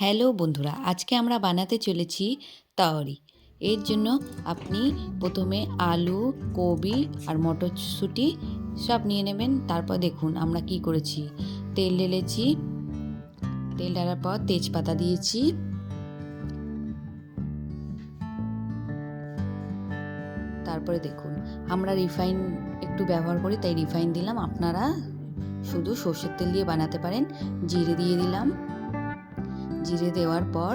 Hello বন্ধুরা, আজকে আমরা বানাতে চলেছি তাওয়ারি। এর জন্য আপনি প্রথমে আলু কবি আর মটরশুঁটি সব নিয়ে নেবেন। তারপর দেখুন আমরা কি করেছি। তেল ঢেলেছি, তেল ঢালার পর তেজপাতা দিয়েছি। তারপরে দেখুন আমরা রিফাইন একটু ব্যবহার করি, তাই রিফাইন দিলাম। আপনারা শুধু সর্ষের তেল দিয়ে বানাতে পারেন। জিরে দিয়ে দিলাম। জিরে দেওয়ার পর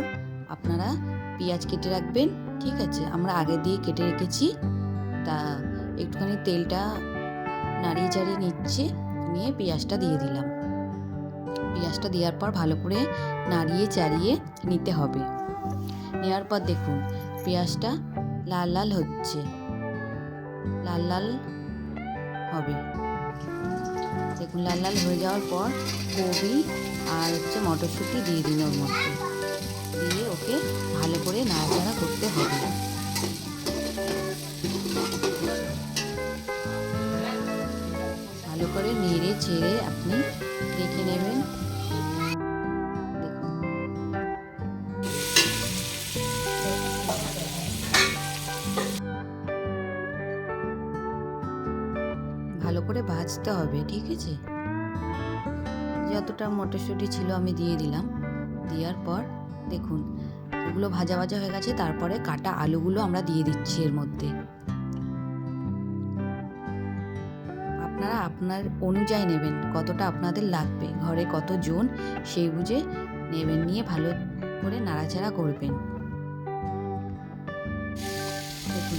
আপনারা পেঁয়াজ কেটে রাখবেন, ঠিক আছে? আমরা আগে দিয়ে কেটে রেখেছি। তা একটুখানি তেলটা নাড়িয়ে চাড়িয়ে নিচ্ছে, নিয়ে পেঁয়াজটা দিয়ে দিলাম। পেঁয়াজটা দেওয়ার পর ভালো করে নাড়িয়ে চাড়িয়ে নিতে হবে। নেওয়ার পর দেখুন, পেঁয়াজটা লাল লাল হচ্ছে। লাল লাল হবে। দেখুন লাল লাল হয়ে যাওয়ার পর কবি আর হচ্ছে মটরশুঁটি দিয়ে দিন ওর মধ্যে। দিয়ে ওকে ভালো করে নাড়াচাড়া করতে হবে। ভালো করে নেড়ে ছেড়ে আপনি ভালো করে ভাজতে হবে, ঠিক আছে? যতটা মটরশুঁটি ছিল আমি দিয়ে দিলাম। দেওয়ার পর দেখুন, ওগুলো ভাজা ভাজা হয়ে গেছে, তারপরে কাটা আলুগুলো আমরা দিয়ে দিচ্ছি এর মধ্যে। আপনারা আপনার অনুযায়ী নেবেন, কতটা আপনাদের লাগবে। ঘরে কত জন সেই বুঝে নেবেন, নিয়ে ভালো করে নাড়াচাড়া করবেন।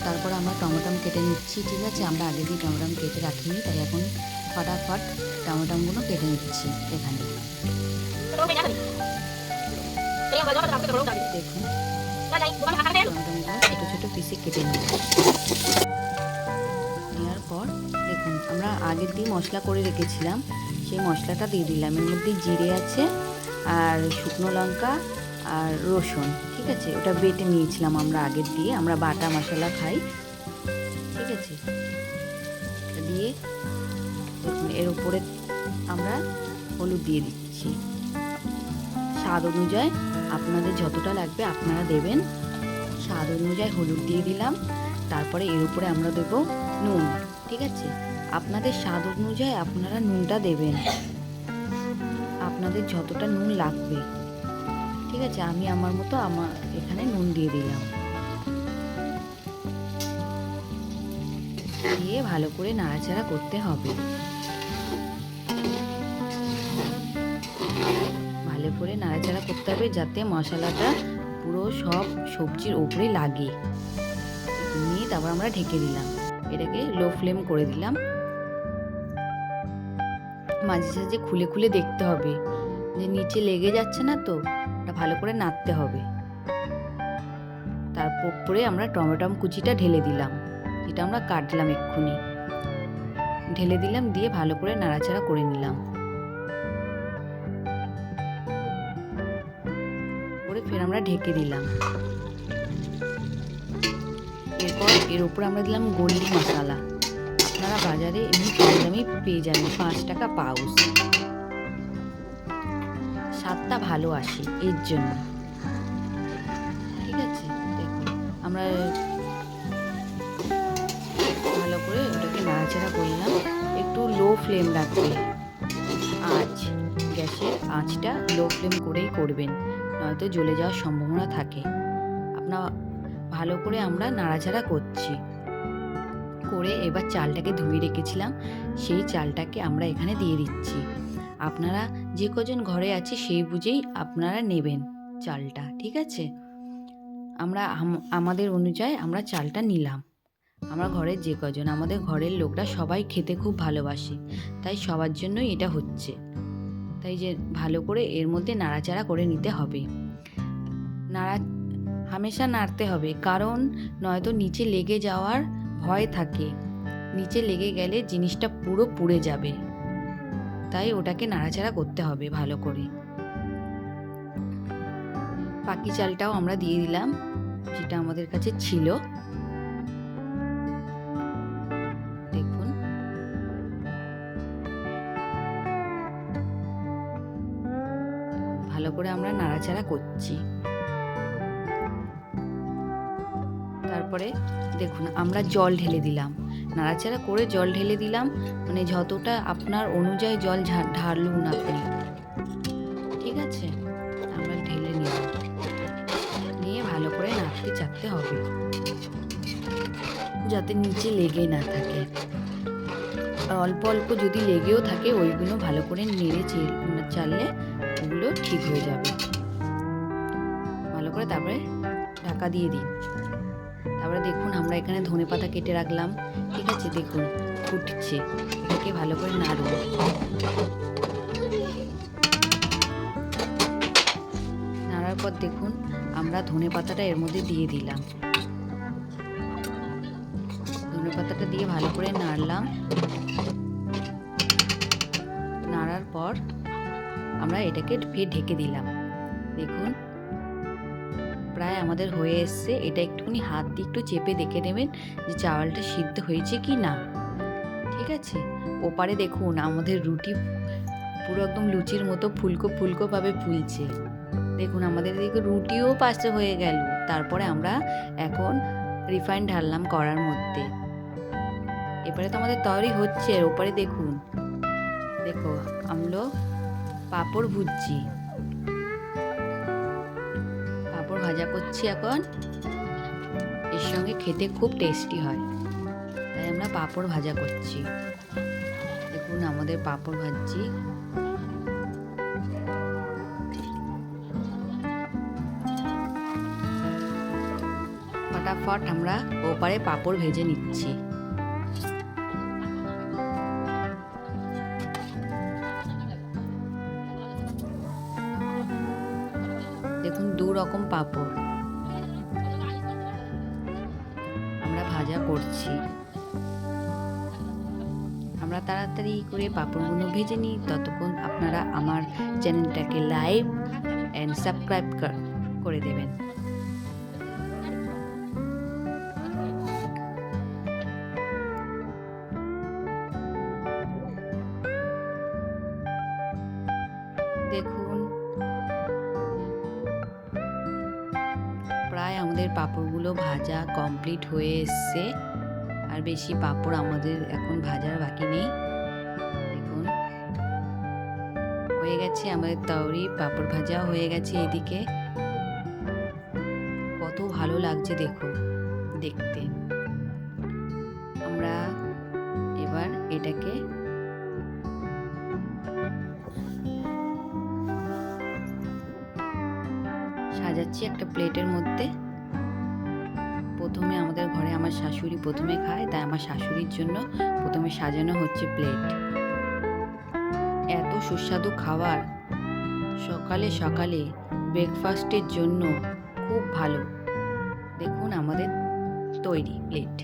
তারপর আমরা টমেটাম কেটে নিচ্ছি, ঠিক আছে? আমরা আগে দিয়ে টমেটাম কেটে রাখিনি, তাই এখন ফটাফট টমেটামগুলো কেটে নিচ্ছি এখানে। দেখুন ছোটো ছোটো পিসে কেটে নিচ্ছি। নেওয়ার পর, দেখুন, আমরা আগের দিয়ে মশলা করে রেখেছিলাম, সেই মশলাটা দিয়ে দিলাম। এর মধ্যে জিরে আছে, আর শুকনো লঙ্কা, আর রসুন। ঠিক আছে, ওটা বেটে নিয়েছিলাম আমরা আগের দিয়ে, আমরা বাটা মশলা খাই। ঠিক আছে? দিয়ে এর উপরে আমরা হলুদ দিয়ে দিচ্ছি। স্বাদ অনুযায়ী আপনাদের যতটা লাগবে আপনারা দেবেন। স্বাদ অনুযায়ী হলুদ দিয়ে দিলাম। তারপরে এর উপরে আমরা দেব নুন। ঠিক আছে? আপনাদের স্বাদ অনুযায়ী আপনারা নুনটা দেবেন। আপনাদের যতটা নুন লাগবে। ঠিক আছে, আমি আমার মতো আমার এখানে নুন দিয়ে দিলাম। দিয়ে ভালো করে নাড়াচাড়া করতে হবে। ভালো করে নাড়াচাড়া করতে হবে যাতে মশলাটা পুরো সব সবজির ওপরে লাগে। নিয়ে তারপর আমরা ঢেকে দিলাম। এটাকে লো ফ্লেম করে দিলাম। মাঝে সাঝে খুলে খুলে দেখতে হবে। যে নিচে লেগে যাচ্ছে না তো? ভালো করে নাড়তে হবে। তারপর আমরা টমেটম কুচিটা ঢেলে দিলাম। যেটা আমরা কাটলাম এক্ষুনি। ঢেলে দিলাম, দিয়ে ভালো করে নাড়াচাড়া করে নিলাম। করে ফের আমরা ঢেকে দিলাম। এরপর এর উপর আমরা দিলাম গোল্ডি মশলা। আপনারা বাজারে এমনি কম দামে পেয়ে যাবেন, পাঁচ টাকা পাউস স্বাদটা ভালো আসে এর জন্য। ঠিক আছে, দেখুন। আমরা ভালো করে ওটাকে নাড়াচাড়া করলাম। একটু লো ফ্লেম রাখবে আঁচ গ্যাসের আঁচটা লো ফ্লেম করেই করবেন, নয়তো জ্বলে যাওয়ার সম্ভাবনা থাকে। আপনার ভালো করে আমরা নাড়াচাড়া করছি। করে এবার চালটাকে ধুয়ে রেখেছিলাম, সেই চালটাকে আমরা এখানে দিয়ে দিচ্ছি। আপনারা যে কজন ঘরে আছে সেই বুঝেই আপনারা নেবেন চালটা, ঠিক আছে? আমরা আমাদের অনুযায়ী আমরা চালটা নিলাম। আমরা ঘরের যে কজন, আমাদের ঘরের লোকরা সবাই খেতে খুব ভালোবাসে, তাই সবার জন্যই এটা হচ্ছে। তাই যে ভালো করে এর মধ্যে নাড়াচাড়া করে নিতে হবে। নাড়া, হামেশা নাড়তে হবে, কারণ নয়তো নিচে লেগে যাওয়ার ভয় থাকে। নিচে লেগে গেলে জিনিসটা পুরো পুড়ে যাবে। তাই ওটাকে নাড়াচাড়া করতে হবে ভালো করে। পাকি চালটাও আমরা দিয়ে দিলাম, যেটা আমাদের কাছে ছিল। দেখুন। ভালো করে আমরা নাড়াচাড়া করছি। তারপরে দেখুন, আমরা জল ঢেলে দিলাম। নাড়াচাড়া করে জল ঢেলে দিলাম। মানে যতটা আপনার অনুযায়ী জল ঢালুন আপনি। ঠিক আছে? আমরা ঢেলে নিলাম। নিয়ে ভালো করে নাড়তে চাপতে হবে। যাতে নিচে লেগে না থাকে। আর অল্প অল্প যদি লেগেও থাকে, ওইগুলো ভালো করে নেড়ে চে- চাললে ওগুলো ঠিক হয়ে যাবে। ভালো করে তারপরে ঢাকা দিয়ে দিন। তারপরে দেখুন আমরা এখানে ধনে পাতা কেটে রাখলাম। ঠিক আছে, দেখুন, ফুটছে। এটাকে ভালো করে নাড়ুন। নাড়ার পর দেখুন, আমরা ধনে পাতাটা এর মধ্যে দিয়ে দিলাম। ধনে পাতাটা দিয়ে ভালো করে নাড়লাম। নাড়ার পর আমরা এটাকে ফের ঢেকে দিলাম। দেখুন প্রায় আমাদের হয়ে এসছে। এটা একটুখানি হাত দিয়ে একটু চেপে দেখে নেবেন যে চাওয়ালটা সিদ্ধ হয়েছে কি না। ঠিক আছে? ওপারে দেখুন, আমাদের রুটি পুরো একদম লুচির মতো ফুলকো ফুলকোভাবে ফুলছে। দেখুন, আমাদের এদিকে রুটিও পাশে হয়ে গেল। তারপরে আমরা এখন রিফাইন ঢাললাম কড়ার মধ্যে। এবারে তো আমাদের তৈরি হচ্ছে। ওপারে দেখুন, দেখো, আমলো পাঁপড় ভুজছি ভাজা করছি এখন। এর সঙ্গে খেতে খুব টেস্টি হয়। তাই আমরা পাঁপড় ভাজা করছি। দেখুন আমাদের পাঁপড় ভাজছি। ফটাফট আমরা ওপারে পাঁপড় ভেজে নিচ্ছি। পাঁপড় আমরা ভাজা করছি। আমরা তাড়াতাড়ি করে পাঁপড়গুলো ভেজে নিই। ততক্ষণ আপনারা আমার চ্যানেলটাকে লাইভ অ্যান্ড সাবস্ক্রাইব করে দেবেন। দেখুন আমাদের পাঁপড়গুলো ভাজা কমপ্লিট হয়ে এসছে। আর বেশি পাঁপড় আমাদের এখন ভাজার বাকি নেই। দেখুন। হয়ে গেছে আমাদের তাওরি পাঁপড় ভাজা হয়ে গেছে এদিকে। কত ভালো লাগছে দেখো দেখতে। আমরা এবার এটাকে সাজাচ্ছি একটা প্লেটের মধ্যে। প্রথমে আমাদের ঘরে আমার শাশুড়ি প্রথমে খায়, তাই আমার শাশুড়ির জন্য প্রথমে সাজানো হচ্ছে প্লেট এত সুস্বাদু খাবার। সকালে সকালে ব্রেকফাস্টের জন্য খুব ভালো। দেখুন আমাদের তৈরি প্লেট